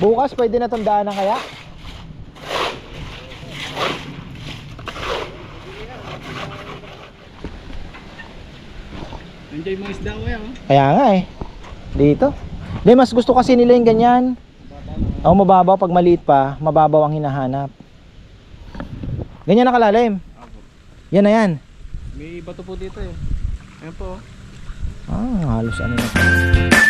Bukas pwede na tong daanan kaya? Enjoy mga isda ko yan. Kaya nga eh. Dito. Hindi, mas gusto kasi nila yung ganyan. O mababaw pag maliit pa, mababaw ang hinahanap. Ganyan na kalalim. Yan na yan. May bato po dito eh. Ayan po. oh. Ah, halos ano na.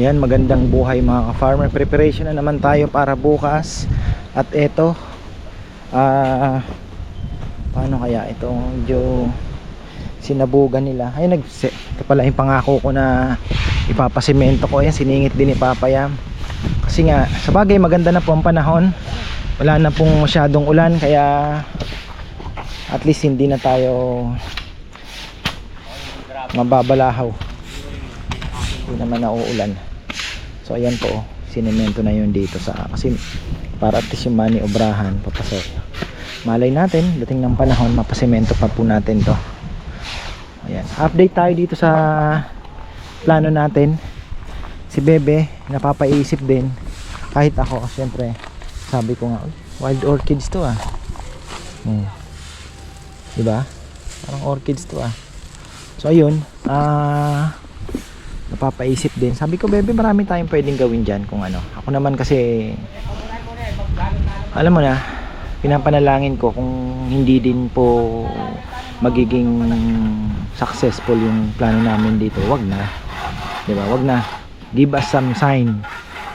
Ayan, magandang buhay mga ka-farmer. Preparation na naman tayo para bukas. At eto, ah, paano kaya ito? Medyo sinabugan nila. Ay, nag ito pala yung pangako ko na ipapasimento ko. Ayan, siningit din ni Papa Yam. Kasi nga, sa bagay maganda na po ang panahon. Wala na pong masyadong ulan, kaya at least hindi na tayo mababalahaw hindi naman nauulan so ayan po oh, sinemento na yun dito sa kasi para at least yung money obrahan papasok. Malay natin dating ng panahon mapasemento pa po natin to. Ayan. Update tayo dito sa plano natin. Si Bebe napapaisip din. Kahit ako syempre sabi ko nga "Uy, wild orchids to ah. Hmm. Diba? Parang orchids to ah. So ayun, ah napapaisip din. Sabi ko, bebe, marami tayong pwedeng gawin diyan kung ano. Ako naman kasi alam mo na, pinapanalangin ko kung hindi din po magiging successful yung plano namin dito. Wag na. 'Di ba? Wag na. Give us some sign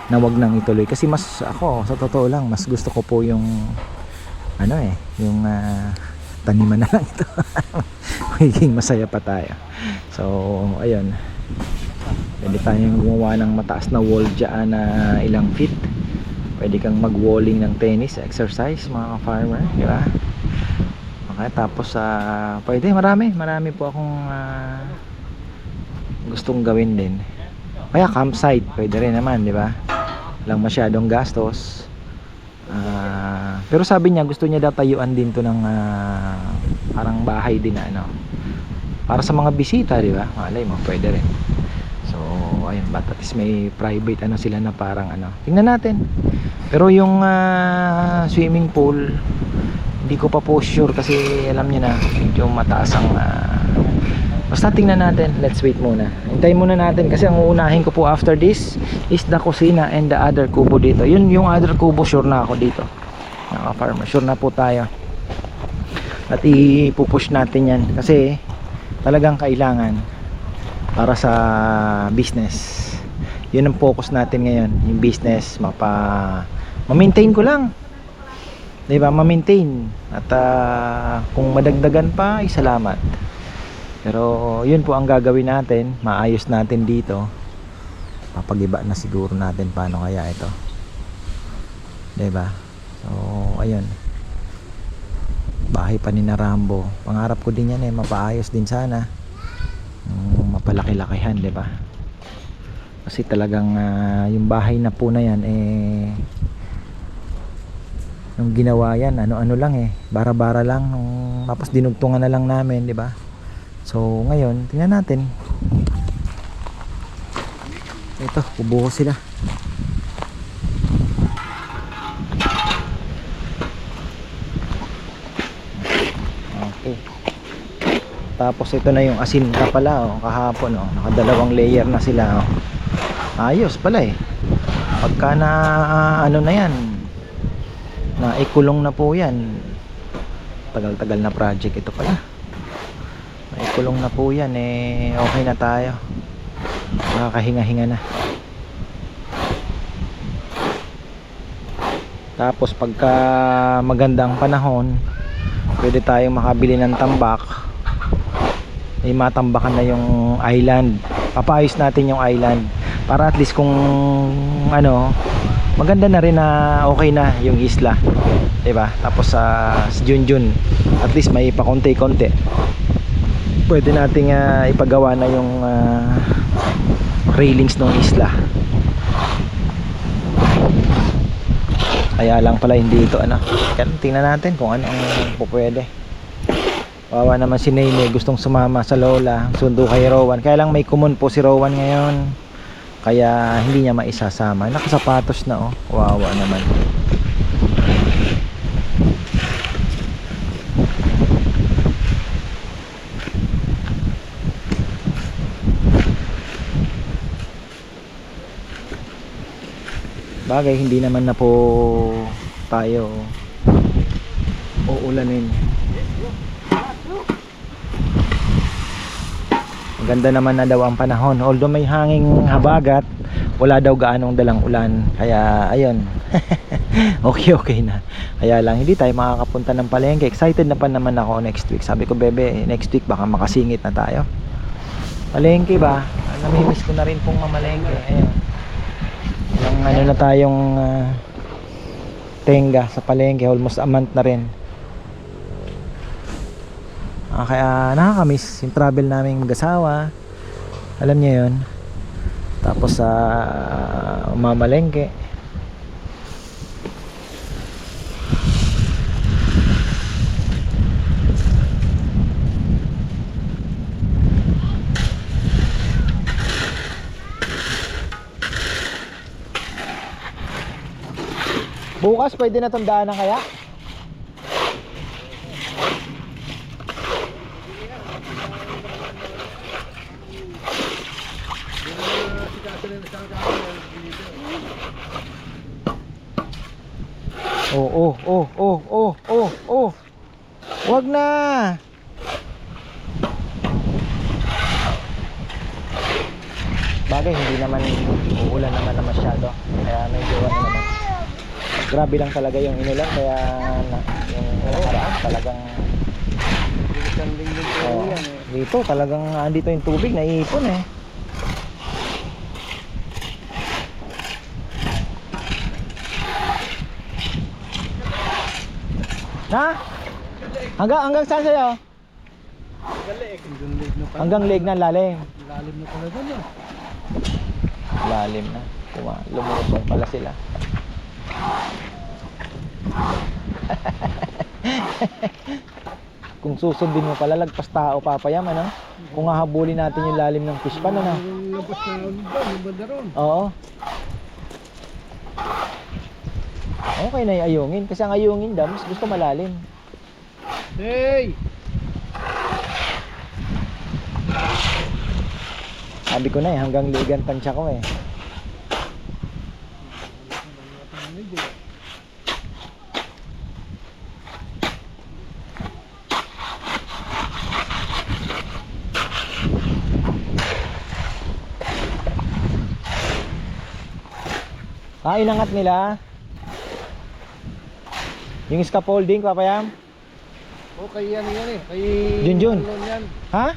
na wag nang ituloy kasi mas ako sa totoo lang mas gusto ko po yung ano eh yung ah, taniman na lang ito magiging masaya pa tayo so ayun pwede tayong gumawa ng mataas na wall dyan na ilang feet pwede kang mag walling ng tennis exercise mga farmer di ba okay tapos ah pwede marami marami po akong ah, gustong gawin din kaya campsite pwede rin naman di ba lang masyadong gastos Ah, pero sabi niya gusto niya daw tayuan din to ng ah, parang bahay din na ano. Para sa mga bisita, di ba? Malay mo, pwede rin. So, ayun, but at may private ano sila na parang ano. Tingnan natin. Pero yung ah, swimming pool, hindi ko pa po sure kasi alam niya na medyo mataas ang ah, Basta tingnan natin. Let's wait muna. Hintayin muna natin kasi ang uunahin ko po after this is the kusina and the other kubo dito. Yun yung other kubo sure na ako dito. Mga farmer, sure na po tayo. At ipupush natin yan kasi talagang kailangan para sa business. Yun ang focus natin ngayon, yung business, mapa ma-maintain ko lang. 'Di ba? Ma-maintain. At ah, kung madagdagan pa, ay salamat. Pero yun po ang gagawin natin, maayos natin dito. Papagiba na siguro natin paano kaya ito. 'Di ba? So, ayun. Bahay pa ni na Rambo. Pangarap ko din yan eh, mapaayos din sana. Mm, mapalaki-lakihan, 'di ba? Kasi talagang ah, yung bahay na po na yan eh nung ginawa yan, ano-ano lang eh, bara-bara lang, nung, tapos dinugtungan na lang namin, 'di ba? So, ngayon, tingnan natin. Ito, kubo sila. Tapos ito na yung asinta pala, oh, kahapon, oh. Nakadalawang layer na sila, oh. Ayos pala eh. Pagka na, ano na yan, na ikulong na po yan. Tagal-tagal na project ito pala. May kulong na po yan eh okay na tayo nakakahinga-hinga na tapos pagka magandang panahon pwede tayong makabili ng tambak ay matambakan na yung island. Papayos natin yung island. Para at least kung ano maganda na rin na okay na yung isla. Ba tapos sa uh, Junjun at least may pa konti-konti pwede nating ah, ipagawa na yung ah, railings ng isla. Kaya lang pala hindi ito ano. Kaya tingnan natin kung ano ang pupwede Wawa naman si Nene gustong sumama sa lola, sundo kay Rowan. Kaya lang may kumon po si Rowan ngayon. Kaya hindi niya maisasama. Nakasapatos na oh. Wawa naman. Bagay hindi naman na po tayo uulanin. Ang ganda naman na daw ang panahon. Although may hanging habagat, wala daw gaanong dalang ulan. Kaya ayun. okay okay na. Kaya lang hindi tayo makakapunta ng palengke. Excited na pa naman ako next week. Sabi ko, bebe, next week baka makasingit na tayo. Palengke ba? Namimiss ko na rin pong mamalengke. Ayun. Yung ano na tayong ah, tenga sa palengke. Almost a month na rin. Ah, kaya nakakamiss yung travel namin mag-asawa. Alam niyo yun. Tapos sa mamalengke. Bukas pwede na tong daanan kaya? Oh, oh, oh, oh, oh, oh. Wag na. Bagay, hindi naman uulan naman na masyado. Kaya medyo ano naman. Grabe lang talaga yung inulan kaya na, yung nakaraan talagang oh, dito talagang andito yung tubig naiipon eh. Na? Hanggang hanggang saan sa'yo? Hanggang leg na pala. Hanggang leg na lalim. Lalim na pala doon ah. Lalim na. Kuma, lumusong pala sila. Kung susundin mo pala, lagpas tao papayam, ano? Kung hahabulin natin yung lalim ng fish pan, ano? Oo. Okay na yung ayungin. Kasi ang ayungin dams, gusto malalim. Hey! Sabi ko na eh, hanggang ligan tansya ko eh. Ah, inangat nila. Yung scaffolding, papayam? Oh, kay yan yan eh. Kay Junjun. Marlon yan. Ha?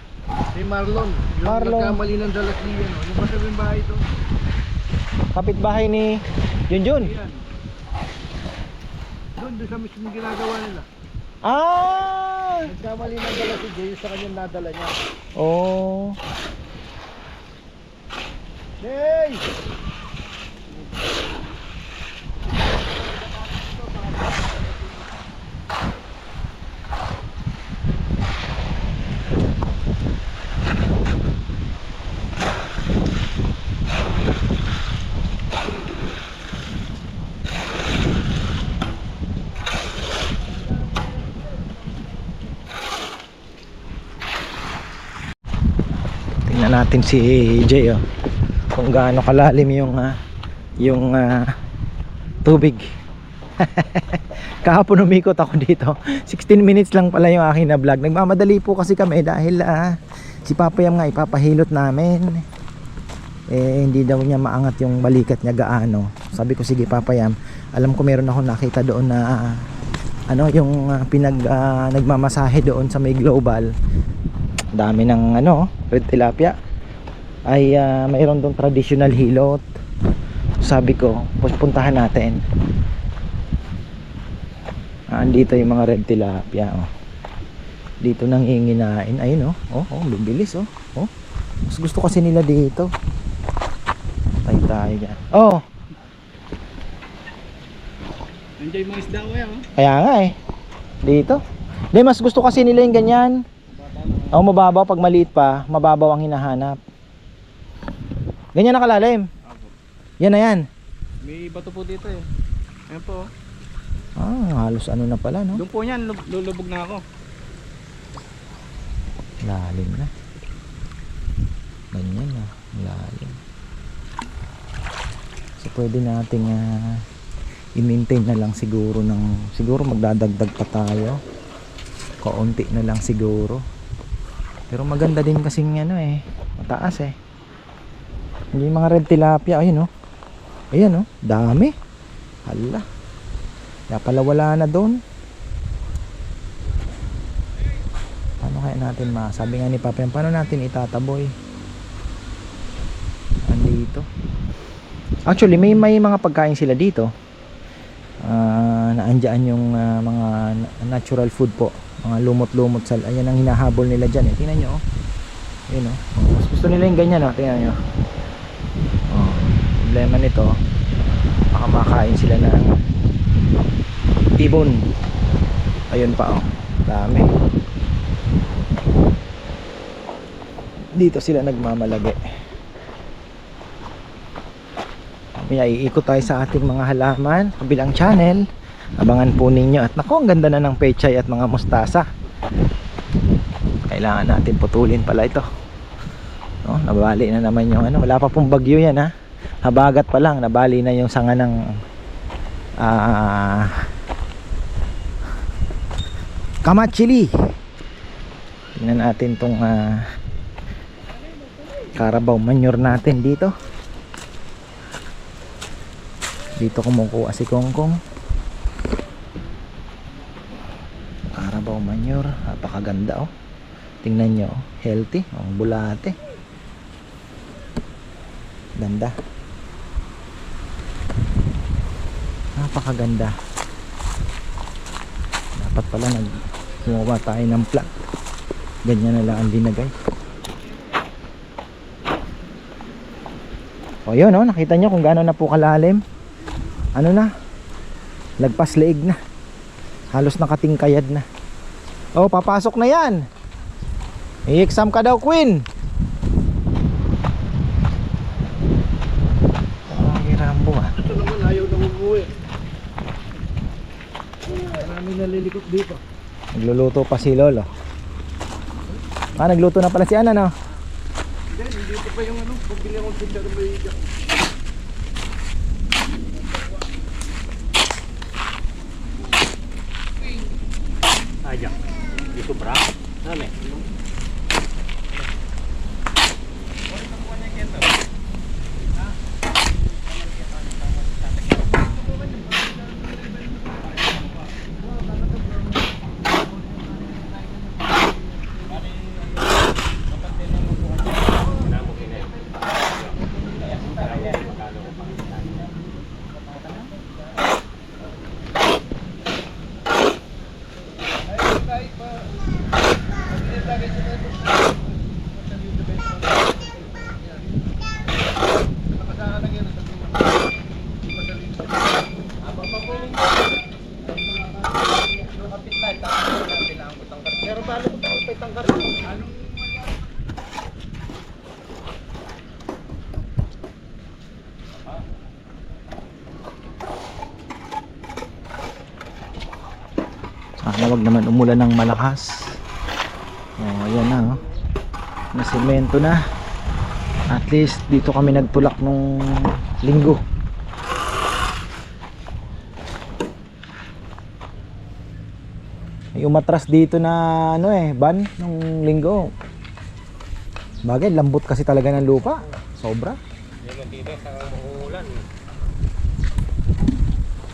Kay Marlon. Yung Marlon. nagkamali ng dalas niya. No? Yung ba yung bahay to? Kapitbahay ni Junjun. Yan. Doon, doon sa mismo ginagawa nila. Ah! Nagkamali ng dalas si Jay sa kanyang nadala niya. Oh. Hey! Natin si Jay oh. Kung gaano kalalim yung ah, yung ah, tubig. Kahapon umikot ako dito. 16 minutes lang pala yung aking na vlog. Nagmamadali po kasi kami dahil ah, si Papa Yam nga ipapahilot namin. Eh hindi daw niya maangat yung balikat niya gaano. Sabi ko sige Papa Yam, alam ko meron ako nakita doon na ah, ano yung ah, pinag ah, nagmamasahe doon sa may global dami ng ano red tilapia. Ay ah, mayroon dong traditional hilot. Sabi ko puntahan natin. Ah, andito yung mga red tilapia oh. dito nang inginain ayun oh oh, oh bibilis oh. Oh mas gusto kasi nila dito. Tayo tayo dyan. Oh! Nandiyan yung mga isda ko yan. Oh. kaya nga eh. Dito. Hindi, mas gusto kasi nila yung ganyan. O mababaw pag maliit pa, mababaw ang hinahanap. Ganyan na kalalim. Yan na yan. May bato po dito eh. Ayan po. oh. Ah, halos ano na pala, no? Doon po yan, lub- lulubog na ako. Lalim na. Ganyan na, lalim. So pwede nating ah, i-maintain na lang siguro ng siguro magdadagdag pa tayo. Kaunti na lang siguro. Pero maganda din kasing ano eh, mataas eh. Yung mga red tilapia, ayun oh. Ayan oh, dami. Hala. Kaya pala wala na doon. Paano kaya natin ma? Sabi nga ni Papa, paano natin itataboy? Andito. Actually, may may mga pagkain sila dito. Ah, naandyan yung ah, mga na- natural food po. Mga lumot-lumot sa ayan ang hinahabol nila diyan eh. Tingnan niyo oh. Ayun oh. Oh, Mas gusto nila yung ganyan oh. Tingnan niyo. Oh, problema nito. Baka makain sila ng ibon. Ayun pa oh. Dami. dito sila nagmamalagi Mamaya iikot tayo sa ating mga halaman kabilang channel abangan po ninyo. At nako ang ganda na ng pechay at mga mustasa. Kailangan natin putulin pala ito. No, nabali na naman yung ano wala pa pong bagyo yan ha? Habagat pa lang nabali na yung sanga ng ah kamachili. Tingnan natin tong ah, Carabao manure natin dito. Dito kumukuha si Kongkong. Carabao manure, napakaganda oh. Tingnan nyo, oh. healthy, ang bulate. Ganda. Napakaganda. Dapat pala nag gumawa tayo ng plot. Ganyan na lang ang linagay. O yun oh, nakita nyo kung gaano na po kalalim. Ano na? Lagpas leeg na. Halos nakatingkayad na. Oh, papasok na yan. I-exam ka daw, Queen. Ay, Rambo ah. Ito naman ayaw na umuwi. Marami nalilikot dito. Nagluluto pa si Lolo. Ah, nagluto na pala si Ana, no? Hindi, dito pa yung ano, pagbili akong tinda ng may Sana wag naman umulan ng malakas. Oh, ayan na oh. Na semento na. At least dito kami nagtulak nung linggo. May umatras dito na ano eh, ban nung linggo. Bagay, lambot kasi talaga ng lupa. Sobra.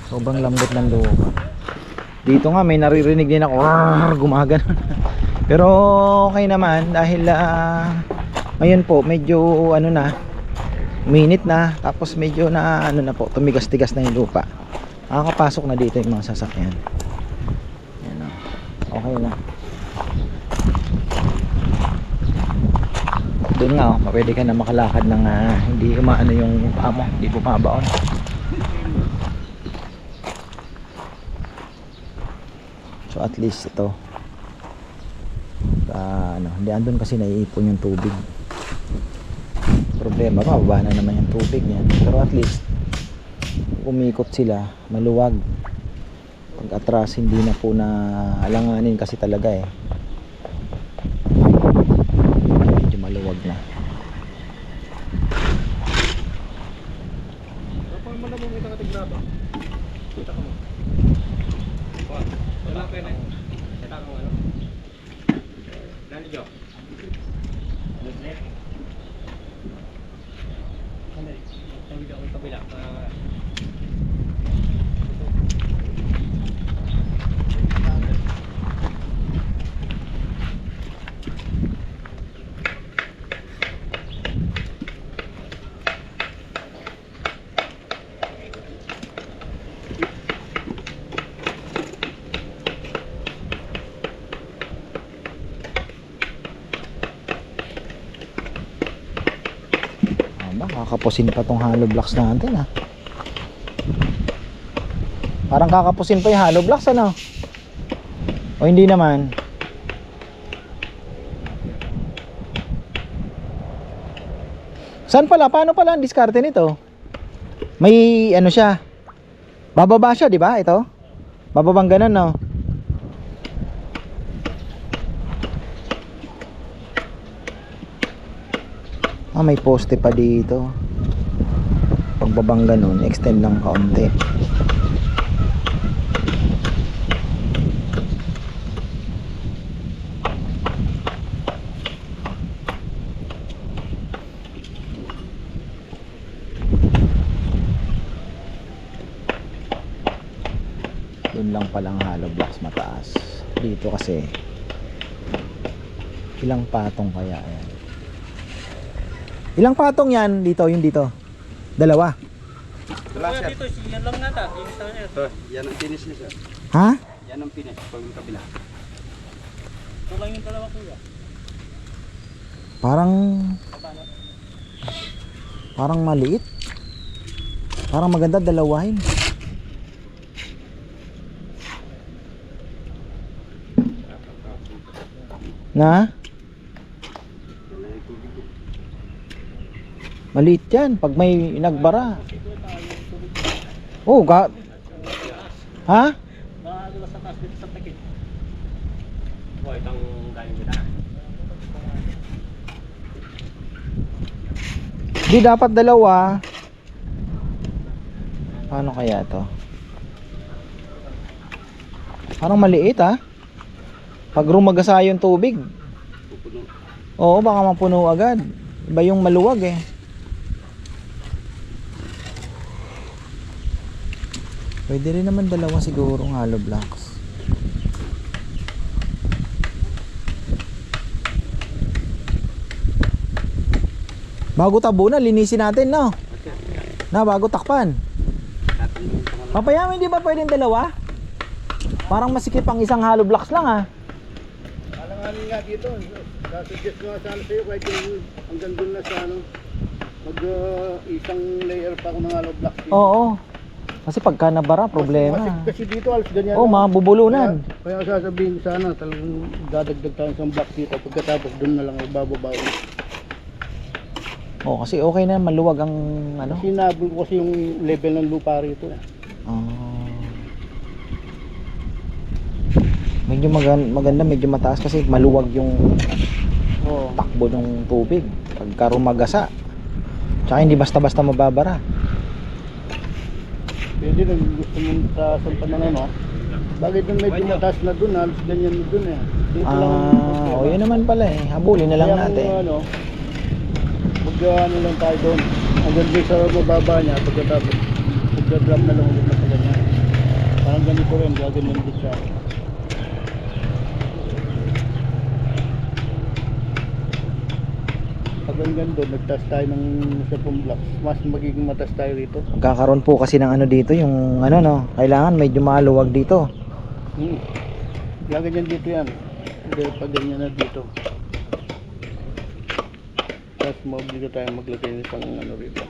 Sobrang lambot ng lupa. Dito nga may naririnig din ako, "Arr!" gumagano. Pero okay naman dahil ah, ngayon po medyo ano na minit na tapos medyo na ano na po tumigas-tigas na yung lupa. Nakakapasok na dito yung mga sasakyan. Yan o. Okay na. Doon nga oh, pwede ka na makalakad ng ah, hindi umaano yung paa mo, hindi bumabaon. so at least ito. Uh, ano, hindi andun kasi naiipon yung tubig. Problema mababa na naman yung tubig niyan pero at least umikot sila maluwag. Pag atras hindi na po na alanganin kasi talaga eh. Uh, kakapusin pa tong hollow blocks natin ah. Parang kakapusin pa yung hollow blocks ano? O hindi naman? Saan pala? Paano pala ang diskarte nito? May ano siya? Bababa siya, di ba? Ito? Bababang ganun, no? Ah, may poste pa dito. Pagbabang ganun, extend ng kaunti. Yun lang palang hollow blocks mataas. Dito kasi ilang patong kaya yan. Ilang patong yan dito, yung dito? Dalawa. Wala dito, yan lang nata. Yung isa niya. Ito, yan ang finish niya sir. Ha? Yan ang finish pag yung kabila. Ito lang yung dalawa kuya. Parang parang maliit. Parang maganda dalawahin. Na? Maliit yan pag may nagbara. Oh, ga Ha? Sa taas sa takip. Boy, itong galing kita. Di dapat dalawa. Paano kaya to? Parang maliit ah. Pag rumagasa yung tubig. Oo, baka mapuno agad. Iba yung maluwag eh. Pwede rin naman dalawa siguro ng hollow blocks. Bago tabunan, linisin natin, no? Na, bago takpan. Papayama, hindi ba pwedeng dalawa? Parang masikip ang isang hollow blocks lang, ah. Alanganin nga dito. Sasuggest ko nga sana sa'yo kahit yung hanggang doon na sa ano. Mag uh, isang layer pa ako ng hollow block dito. Oo. Kasi pagka nabara, Kasi, problema. kasi dito alas ganyan. Oo, lang. mabubulunan. Kaya, kaya sasabihin sana talagang dadagdag tayo ng block dito. Pagkatapos doon na lang ibababaw. Oo, kasi okay na, maluwag ang ano. Kasi nabul ko kasi yung level ng lupa rito. Eh. Ah. medyo magan- maganda, medyo mataas kasi maluwag yung Oo. takbo ng tubig. Pagka rumagasa. Tsaka hindi basta-basta mababara. Pwede na gusto mong taasan pa ng ano. Bagay doon medyo mataas na doon, halos ganyan na doon eh. Dito lang ang Ah, problema. o yun naman pala eh. Habulin na lang Kaya kung, natin. ano, mag ano lang tayo doon. Hanggang doon sa mababa niya, pagkatapos mag-drop na lang ulit na sa ganyan. Parang ganito rin, gaganyan din siya. Hanggang doon, nagtas tayo ng cellphone blocks, mas magiging matas tayo rito. Magkakaroon po kasi ng ano dito, yung ano no, kailangan medyo maluwag dito. Hmm. Gaganyan dito yan. Hindi pag ganyan na dito. Tapos maobligo tayo maglagay ng isang ano rito.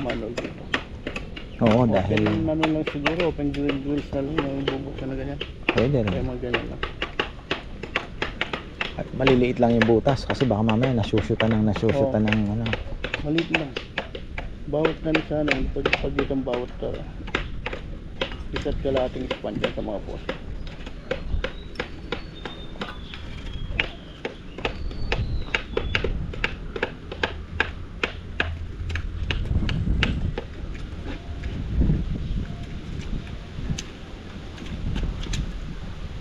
Manual dito. Oo, Open dahil ano lang siguro, open drill drills na lang yung bubuksan na ganyan. pwede Kaya rin. mga ganyan lang. Maliliit lang yung butas kasi baka mamaya nasyusyutan ng nasyusyutan ng ano. Maliit lang. Bawat na ni sana, pag, pag itong bawat uh, isa't kalating span sa mga post.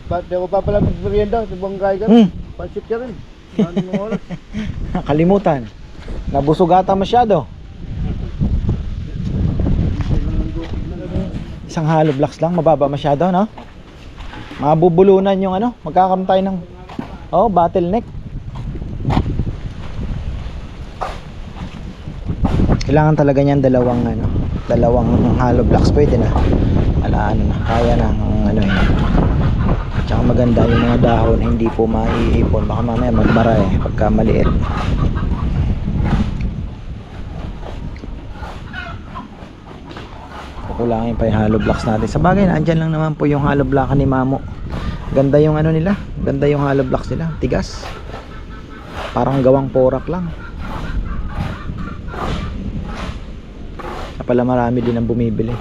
Ba't di ako pa pala mag-merienda? Ibang kaya ka. Hmm, Pansit ka rin. Maraming oras. nakalimutan. Nabusog ata masyado. Isang hollow blocks lang, mababa masyado, no? Mabubulunan yung ano, magkakaroon tayo ng oh, bottleneck. Kailangan talaga niyan dalawang ano, dalawang hollow blocks pwede na. Ala ano kaya na ang ano yun. Tsaka maganda yung mga dahon hindi po maiipon baka mamaya magbara eh pagka maliit. Kukulangin pa yung hollow blocks natin. Sa bagay, nandyan lang naman po yung hollow block ni Mamo. Ganda yung ano nila. Ganda yung hollow blocks nila. Tigas. Parang gawang porak lang. Kaya pala marami din ang bumibili.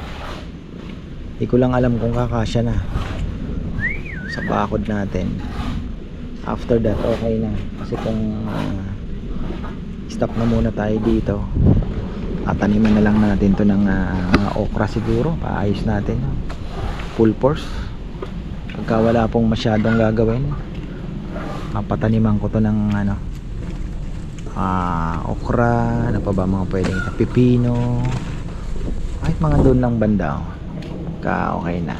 Hindi ko lang alam kung kakasya na sa bakod natin. After that, okay na. Kasi kung ah, stop na muna tayo dito, tataniman na lang natin to ng mga okra siguro. Paayos natin. Full force. Pagka wala pong masyadong gagawin, papataniman ko to ng ano, ah, okra, ano pa ba mga pwedeng pipino, kahit mga doon lang banda. oh. Ka okay na.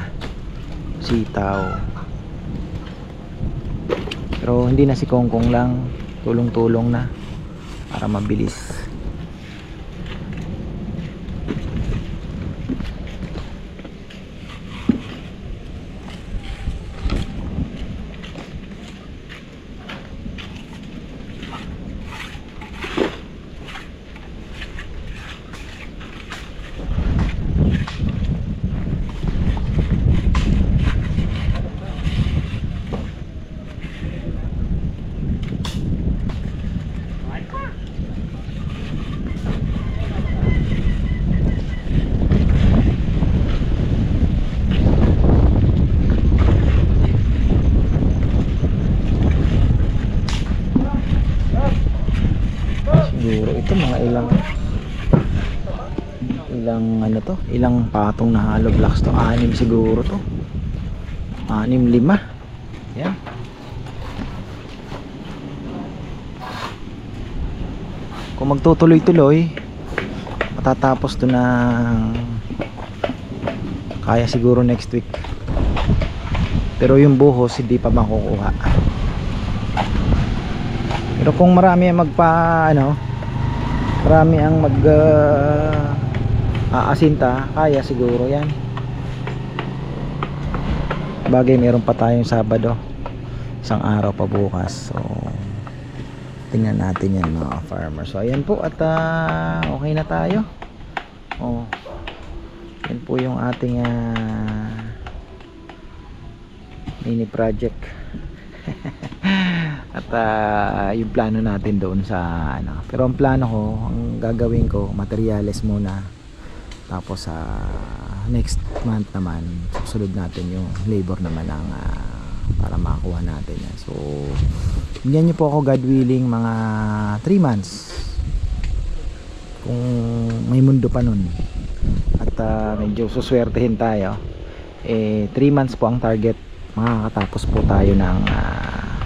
Sitaw. Pero hindi na si Kongkong lang. Tulong-tulong na. Para mabilis. Siguro ito mga ilang ilang ano to, ilang patong na hollow blocks to. Anim siguro to. Anim lima. Yan. Kung magtutuloy-tuloy, matatapos to na kaya siguro next week. Pero yung buhos hindi pa makukuha. Pero kung marami ang magpa ano, marami ang mag uh, aasinta, kaya siguro 'yan. Bagay meron pa tayong Sabado. Isang araw pa bukas. So tingnan natin 'yan mga farmer. So ayan po at ah, okay na tayo. Oh. Yan po yung ating ah, mini project. At ah, yung plano natin doon sa ano. Pero ang plano ko, ang gagawin ko, materyales muna. Tapos sa next month naman, susunod natin yung labor naman ang ah, para makakuha natin yan. So, bigyan niyo po ako God willing mga 3 months. Kung may mundo pa nun. At ah, medyo suswertehin tayo. Eh, 3 months po ang target. Makakatapos po tayo ng ah,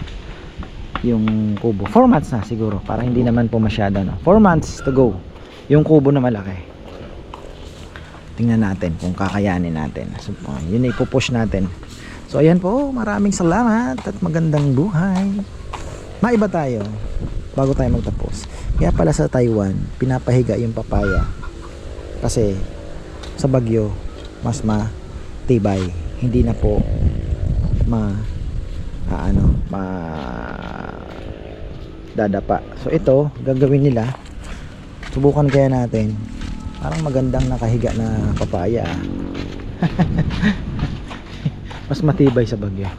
yung kubo 4 months na siguro para hindi naman po masyado no 4 months to go yung kubo na malaki tingnan natin kung kakayanin natin. So, uh, yun na ipupush natin. So ayan po. Maraming salamat at magandang buhay. Maiba tayo bago tayo magtapos. Kaya pala sa Taiwan pinapahiga yung papaya kasi sa bagyo mas matibay. Hindi na po ma ah, ano ma dadapa. So ito gagawin nila. Subukan kaya natin parang magandang nakahiga na papaya. Mas matibay sa bagyo